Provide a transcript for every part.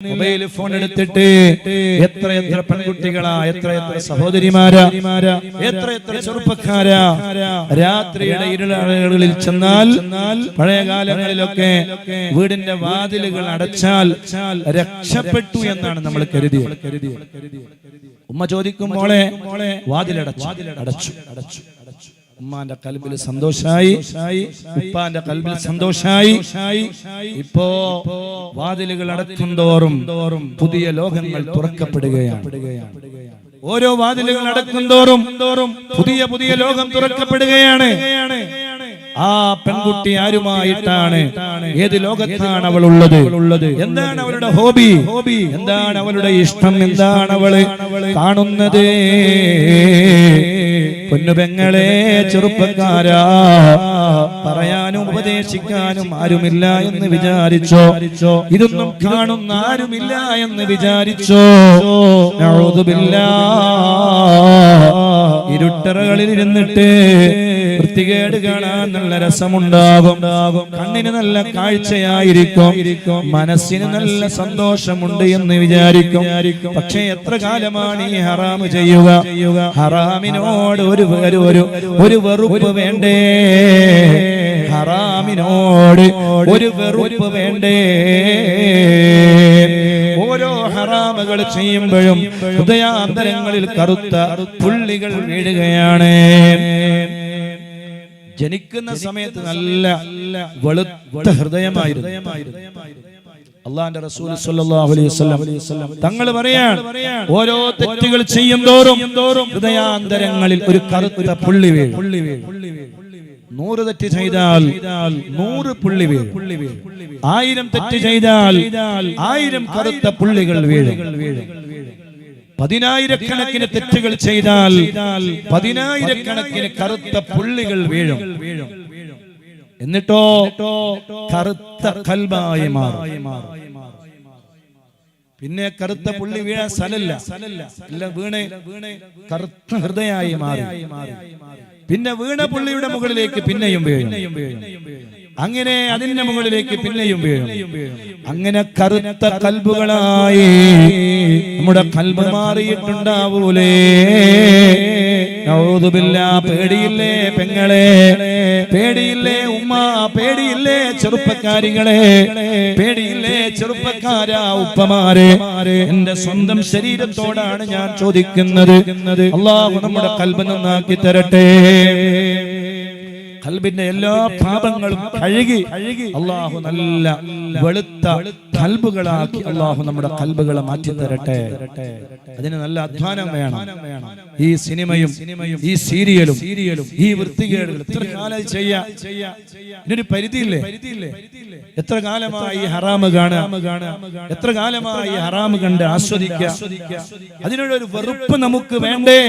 Mobile phone എടുത്തിട്ട് എത്ര എത്ര പെൺകുട്ടികളാ എത്ര എത്ര സഹോദരിമാരാ എത്ര എത്ര ചെറുപ്പക്കാരാ രാത്രിയുടെ ഇരുളകളിൽ ചെന്നാൽ പഴയ കാലങ്ങളിലൊക്കെ വീടിന്റെ വാതിലുകൾ അടച്ചാൽ രക്ഷപ്പെട്ടു എന്നാണ് നമ്മൾ കരുതി ഉമ്മ ചോദിക്കും മോളെ വാതിലടച്ചു. അടച്ചു അടച്ചു അടച്ചു. ഉമ്മാന്റെ കൽബിൽ സന്തോഷായി ഉപ്പാന്റെ കൽബിൽ സന്തോഷായി. ഇപ്പോ വാതിലുകൾ അടക്കും തോറും പുതിയ ലോകങ്ങൾ തുറക്കപ്പെടുകയാണ്. ഓരോ വാതിലുകൾ അടക്കും തോറും പുതിയ പുതിയ ലോകം തുറക്കപ്പെടുകയാണ്. ആ പെൺകുട്ടി ആരുമായിട്ടാണ് ഏത് ലോകത്താണ് അവൾ ഉള്ളത് എന്താണ് അവളുടെ ഹോബി? ഹോബി? എന്താണ് അവളുടെ ഇഷ്ടം? എന്താണ് അവൾ കാണുന്നത്? പൊന്നുപെങ്ങളെ ചെറുപ്പക്കാരാ. പറയാനും ഉപദേശിക്കാനും ആരുമില്ല എന്ന് വിചാരിച്ചോ? ഇതൊന്നും കാണുന്ന ആരുമില്ല എന്ന് വിചാരിച്ചോ. ഇരുട്ടറകളിൽ ഇരുന്നിട്ട് വൃത്തികേട് കാണാൻ നല്ല രസമുണ്ടാകും. കണ്ണിന് നല്ല കാഴ്ചയായിരിക്കും. മനസ്സിന് നല്ല സന്തോഷമുണ്ട് എന്ന് വിചാരിക്കും. പക്ഷെ എത്ര കാലമാണ് ഈ ഹറാമ് ചെയ്യുക? ഹറാമിനോട് ഒരു ഒരു ഒരു വെറുപ്പ് വേണ്ടേ? ഹറാമിനോട് ഒരു വെറുപ്പ് വേണ്ടേ? ഓരോ ഹറാമുകൾ ചെയ്യുമ്പോഴും ഹൃദയാന്തരങ്ങളിൽ കറുത്ത പുള്ളികൾ വീഴുകയാണ്. ജനിക്കുന്ന സമയത്ത് നല്ല വെളുത്ത ഹൃദയമായിരുന്നു. അള്ളാന്റെ റസൂൽ സല്ലല്ലാഹു അലൈഹി വസല്ലം തങ്ങൾ പറയാൻ ഓരോ തെറ്റുകൾ ചെയ്യും തോറും ഹൃദയാന്തരങ്ങളിൽ ഒരു കറുത്ത പുള്ളി വീഴും. നൂറ് തെറ്റ് ചെയ്താൽ നൂറ് പുള്ളി വീഴും. ആയിരം തെറ്റ് ചെയ്താൽ ആയിരം കറുത്ത പുള്ളികൾ വീഴും. പതിനായിരക്കണക്കിന് തെറ്റുകൾ ചെയ്താൽ പതിനായിരക്കണക്കിന് കറുത്ത പുള്ളികൾ വീഴും. എന്നിട്ടോ കറുത്ത കൽബായി മാറും. പിന്നെ കറുത്ത പുള്ളി വീഴാൻ സ്ഥലല്ല വീണേ വീണേ കറുത്ത ഹൃദയായി മാറി. പിന്നെ വീണ പുള്ളിയുടെ മുകളിലേക്ക് പിന്നെയും വീഴും. അങ്ങനെ അതിന്റെ മുകളിലേക്ക് പിന്നെയും വീഴും. അങ്ങനെ കറുത്ത കൽബുകളായി നമ്മുടെ കൽബ് മാറിയിട്ടുണ്ടാവൂലേ? ഔതുബില്ല പേടിയില്ലേ പെങ്ങളെ? പേടിയില്ലേ ഉമ്മ? പേടിയില്ലേ ചെറുപ്പക്കാരികളെ? പേടിയില്ലേ ചെറുപ്പക്കാരാ ഉപ്പമാരെ? എന്റെ സ്വന്തം ശരീരത്തോടാണ് ഞാൻ ചോദിക്കുന്നത്. അള്ളാഹു നമ്മുടെ കൽബ് നന്നാക്കി തരട്ടെ. കൽബിന്റെ എല്ലാ പാപങ്ങളും കഴുകി അള്ളാഹു നല്ല വെളുത്ത കൽബുകളാക്കി അള്ളാഹു നമ്മുടെ കൽബുകളെ മാറ്റി തരട്ടെ അതിന് നല്ല അധ്വാനം വേണം. ഈ സിനിമയും ഈ സീരിയലും സീരിയലും ഈ വൃത്തികേടുകൾ എത്ര ചെയ്യാ. പരിധിയില്ലേ? എത്ര കാലമായി ഹറാമ് കാണുക? എത്ര കാലമായി ഹറാമ് കണ്ട് ആസ്വദിക്കുക? അതിനൊരു വെറുപ്പ് നമുക്ക് വേണ്ടേ?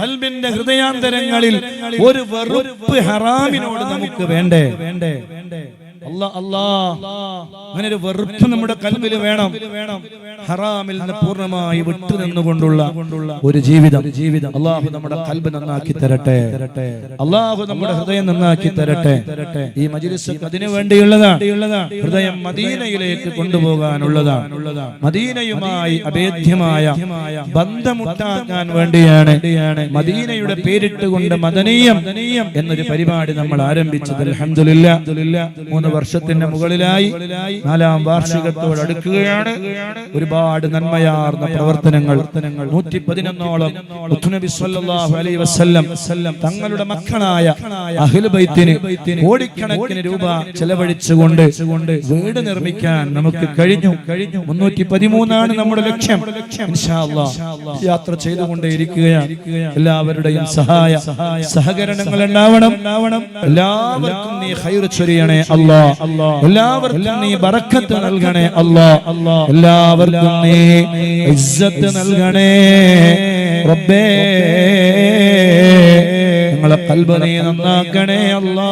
കൽബിന്റെ ഹൃദയാന്തരങ്ങളിൽ ഒരു വെറുപ്പ് ഹറാമിനോട് നമുക്ക് വേണ്ടേ? വേണ്ടേ അല്ലാ അങ്ങനെ ഒരു വെറുപ്പ് നമ്മുടെ കൽബിൽ വേണം. ഹറാമിൽ നിന്ന് പൂർണമായി വിട്ടു നിന്നുകൊണ്ടുള്ള ഒരു ജീവിതം. ജീവിതം അള്ളാഹു നമ്മുടെ കൽബ് നന്നാക്കി തരട്ടെ. അള്ളാഹു നമ്മുടെ ഹൃദയം നന്നാക്കി തരട്ടെ. ഈ മജിലിസ് അതിനു വേണ്ടിയുള്ളതാണ്. ഹൃദയം മദീനയിലേക്ക് കൊണ്ടുപോകാനുള്ളതാണ്. മദീനയുമായി അഭേദ്യമായ ബന്ധമുട്ടാക്കാൻ വേണ്ടിയാണ് മദീനയുടെ പേരിട്ടുകൊണ്ട് മദനീയം എന്നൊരു പരിപാടി നമ്മൾ ആരംഭിച്ചത്. അൽഹംദുലില്ലാ. മൂന്ന് വർഷത്തിന്റെ മുകളിലായി നാലാം വാർഷികത്തോട് അടുക്കുകയാണ്. ഒരുപാട് നന്മയാർന്ന പ്രവർത്തനങ്ങൾ. നൂറ്റി പതിനൊന്നോളം തങ്ങളുടെ മക്കളായ അഹ്ലു ബൈത്തിന് കോടിക്കണക്കിന് രൂപ ചെലവഴിച്ചുകൊണ്ട് വീട് നിർമ്മിക്കാൻ നമുക്ക് കഴിഞ്ഞു. കഴിഞ്ഞു മുന്നൂറ്റി പതിമൂന്നാണ് നമ്മുടെ ലക്ഷ്യം. യാത്ര ചെയ്തുകൊണ്ടേയിരിക്കുകയാണ്. എല്ലാവരുടെയും സഹായ സഹകരണങ്ങൾ ഉണ്ടാവണം. എല്ലാവർക്കും നീ ഹൈർ ചൊരിയണേ അല്ലാ. എല്ലാവർക്കും നീ ബറക്കത്ത് നൽകണേ അല്ലാ എല്ലാവർക്കും നീ ഇജ്ജത്ത് നൽകണേ. റബ്ബേ. ഞങ്ങളെ കൽബനെ നന്നാക്കണേ അല്ലാ